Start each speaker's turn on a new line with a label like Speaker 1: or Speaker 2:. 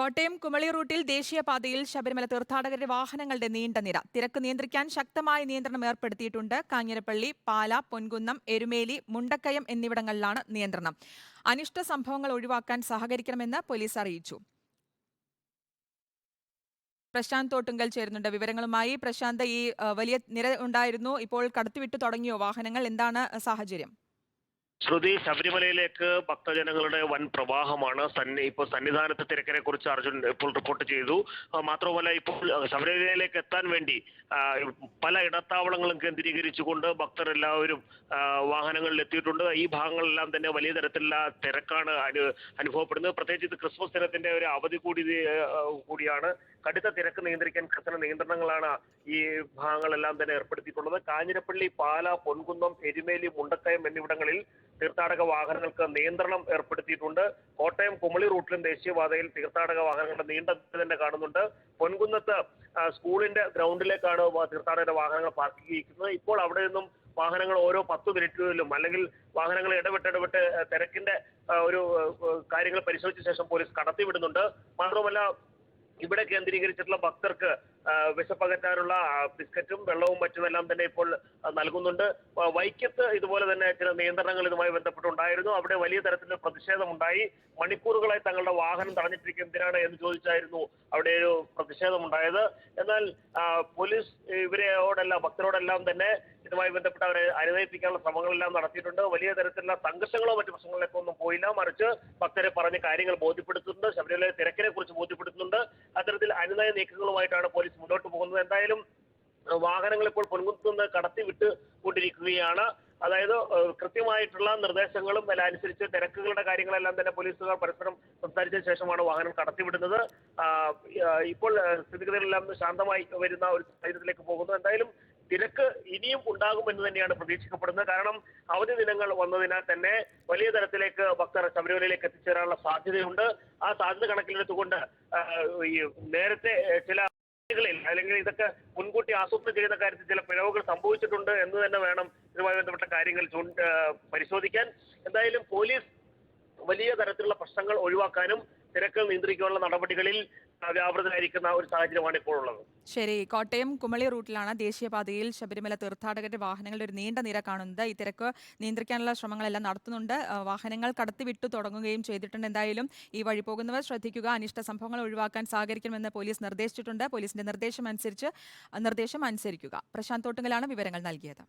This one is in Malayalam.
Speaker 1: കോട്ടയം കുമളി റൂട്ടിൽ ദേശീയപാതയിൽ ശബരിമല തീർത്ഥാടകരുടെ വാഹനങ്ങളുടെ നീണ്ട നിര. തിരക്ക് നിയന്ത്രിക്കാൻ ശക്തമായ നിയന്ത്രണം ഏർപ്പെടുത്തിയിട്ടുണ്ട്. കാഞ്ഞിരപ്പള്ളി പാല പൊൻകുന്നം എരുമേലി മുണ്ടക്കയം എന്നിവിടങ്ങളിലാണ് നിയന്ത്രണം. അനിഷ്ട സംഭവങ്ങൾ ഒഴിവാക്കാൻ സഹകരിക്കണമെന്ന് പോലീസ് അറിയിച്ചു. പ്രശാന്ത് തോട്ടുങ്കൽ ചേരുന്നുണ്ട് വിവരങ്ങളുമായി. പ്രശാന്ത് ഈ വലിയ നിര ഉണ്ടായിരുന്നു. ഇപ്പോൾ കടത്തിവിട്ടു തുടങ്ങിയോ വാഹനങ്ങൾ? എന്താണ് സാഹചര്യം?
Speaker 2: ശ്രുതി ശബരിമലയിലേക്ക് ഭക്തജനങ്ങളുടെ വൻ പ്രവാഹമാണ്. സന്നി ഇപ്പോൾ സന്നിധാനത്തെ തിരക്കിനെ കുറിച്ച് അർജുൻ ഇപ്പോൾ റിപ്പോർട്ട് ചെയ്തു. മാത്രമല്ല ഇപ്പോൾ ശബരിമലയിലേക്ക് എത്താൻ വേണ്ടി പല ഇടത്താവളങ്ങളും കേന്ദ്രീകരിച്ചുകൊണ്ട് ഭക്തർ എല്ലാവരും വാഹനങ്ങളിൽ എത്തിയിട്ടുണ്ട്. ഈ ഭാഗങ്ങളെല്ലാം തന്നെ വലിയ തരത്തിലുള്ള തിരക്കാണ് അനു അനുഭവപ്പെടുന്നത്. പ്രത്യേകിച്ച് ഇത് ക്രിസ്മസ് ദിനത്തിന്റെ ഒരു അവധി കൂടി കൂടിയാണ്. കടുത്ത തിരക്ക് നിയന്ത്രിക്കാൻ കർശന നിയന്ത്രണങ്ങളാണ് ഈ ഭാഗങ്ങളെല്ലാം തന്നെ ഏർപ്പെടുത്തിയിട്ടുള്ളത്. കാഞ്ഞിരപ്പള്ളി പാല പൊൻകുന്നം എരുമേലി മുണ്ടക്കയം എന്നിവിടങ്ങളിൽ തീർത്ഥാടക വാഹനങ്ങൾക്ക് നിയന്ത്രണം ഏർപ്പെടുത്തിയിട്ടുണ്ട്. കോട്ടയം കുമളി റൂട്ടിലും ദേശീയപാതയിൽ തീർത്ഥാടക വാഹനങ്ങളുടെ നീണ്ട തന്നെ കാണുന്നുണ്ട്. പൊൻകുന്നത്ത് സ്കൂളിന്റെ ഗ്രൗണ്ടിലേക്കാണ് തീർത്ഥാടക വാഹനങ്ങൾ പാർക്ക് ചെയ്യിക്കുന്നത് ഇപ്പോൾ അവിടെ നിന്നും വാഹനങ്ങൾ ഓരോ പത്ത് മിനിറ്റിലും അല്ലെങ്കിൽ വാഹനങ്ങൾ ഇടവിട്ട് ഇടവിട്ട് തിരക്കിന്റെ ഒരു കാര്യങ്ങൾ പരിശോധിച്ച ശേഷം പോലീസ് കടത്തിവിടുന്നുണ്ട്. മാത്രമല്ല ഇവിടെ കേന്ദ്രീകരിച്ചിട്ടുള്ള ഭക്തർക്ക് വിശപ്പകറ്റാനുള്ള ബിസ്ക്കറ്റും വെള്ളവും മറ്റുമെല്ലാം തന്നെ ഇപ്പോൾ നൽകുന്നുണ്ട്. വൈക്കത്ത് ഇതുപോലെ തന്നെ ചില നിയന്ത്രണങ്ങൾ ഇതുമായി ബന്ധപ്പെട്ടുണ്ടായിരുന്നു. അവിടെ വലിയ തരത്തിലുള്ള പ്രതിഷേധമുണ്ടായി. മണിക്കൂറുകളായി തങ്ങളുടെ വാഹനം തടഞ്ഞിട്ടിരിക്കുക എന്തിനാണ് എന്ന് ചോദിച്ചായിരുന്നു അവിടെ ഒരു പ്രതിഷേധമുണ്ടായത്. എന്നാൽ പോലീസ് ഇവരെയോടെല്ലാം ഭക്തരോടെല്ലാം തന്നെ ഇതുമായി ബന്ധപ്പെട്ട് അവരെ അനുനയിപ്പിക്കാനുള്ള ശ്രമങ്ങളെല്ലാം നടത്തിയിട്ടുണ്ട്. വലിയ തരത്തിലുള്ള സംഘർഷങ്ങളോ മറ്റു പ്രശ്നങ്ങളിലേക്കോ ഒന്നും പോയില്ല. മറിച്ച് ഭക്തരെ പറഞ്ഞ കാര്യങ്ങൾ ബോധ്യപ്പെടുത്തുന്നുണ്ട്. ശബരിമല തിരക്കിനെ കുറിച്ച് ബോധ്യപ്പെടുത്തുന്നുണ്ട്. അത്തരത്തിൽ അനുനയ നീക്കങ്ങളുമായിട്ടാണ് പോലീസ് മുന്നോട്ട് പോകുന്നത്. എന്തായാലും വാഹനങ്ങൾ ഇപ്പോൾ പൊൻകുന്നത്ത് നിന്ന് കടത്തി വിട്ട് കൊണ്ടിരിക്കുകയാണ്. അതായത് കൃത്യമായിട്ടുള്ള നിർദ്ദേശങ്ങളും എല്ലാം അനുസരിച്ച് തിരക്കുകളുടെ കാര്യങ്ങളെല്ലാം തന്നെ പോലീസുകാർ പരസ്പരം സംസാരിച്ച ശേഷമാണ് വാഹനം കടത്തിവിടുന്നത്. ഇപ്പോൾ സ്ഥിതിഗതികളെല്ലാം ശാന്തമായി വരുന്ന ഒരു സാഹചര്യത്തിലേക്ക് പോകുന്നു. എന്തായാലും തിരക്ക് ഇനിയും ഉണ്ടാകുമെന്ന് തന്നെയാണ് പ്രതീക്ഷിക്കപ്പെടുന്നത്. കാരണം അവധി ദിനങ്ങൾ വന്നതിനാൽ തന്നെ വലിയ തരത്തിലേക്ക് ഭക്തർ ശബരിമലയിലേക്ക് എത്തിച്ചേരാനുള്ള സാധ്യതയുണ്ട്. ആ സാധ്യത കണക്കിലെടുത്തുകൊണ്ട് ഈ നേരത്തെ ചില കളിൽ അല്ലെങ്കിൽ ഇതൊക്കെ മുൻകൂട്ടി ആസൂത്രണം ചെയ്യുന്ന കാര്യത്തിൽ ചില പിഴവുകൾ സംഭവിച്ചിട്ടുണ്ട് എന്ന് തന്നെ വേണം ഇതുമായി ബന്ധപ്പെട്ട കാര്യങ്ങൾ പരിശോധിക്കാൻ. എന്തായാലും പോലീസ് വലിയ തരത്തിലുള്ള പ്രശ്നങ്ങൾ ഒഴിവാക്കാനും തിരക്ക് നിയന്ത്രിക്കാനുള്ള നടപടികളിൽ വ്യാപൃതരായിരിക്കുന്ന ഒരു സാഹചര്യമാണ് ഇപ്പോൾ ഉള്ളത്
Speaker 1: ശരി കോട്ടയം കുമളി റൂട്ടിലാണ് ദേശീയപാതയിൽ ശബരിമല തീർത്ഥാടകരുടെ വാഹനങ്ങളുടെ ഒരു നീണ്ട നിര കാണുന്നത്. ഈ തിരക്ക് നിയന്ത്രിക്കാനുള്ള ശ്രമങ്ങളെല്ലാം നടത്തുന്നുണ്ട്. വാഹനങ്ങൾ കടത്തിവിട്ടു തുടങ്ങുകയും ചെയ്തിട്ടുണ്ട്. എന്തായാലും ഈ വഴി പോകുന്നവർ ശ്രദ്ധിക്കുക. അനിഷ്ട സംഭവങ്ങൾ ഒഴിവാക്കാൻ സഹകരിക്കണമെന്ന് പോലീസ് നിർദ്ദേശിച്ചിട്ടുണ്ട്. പോലീസിന്റെ നിർദ്ദേശം അനുസരിച്ച് നിർദ്ദേശം അനുസരിക്കുക പ്രശാന്ത് തോട്ടുങ്കലാണ് വിവരങ്ങൾ നൽകിയത്.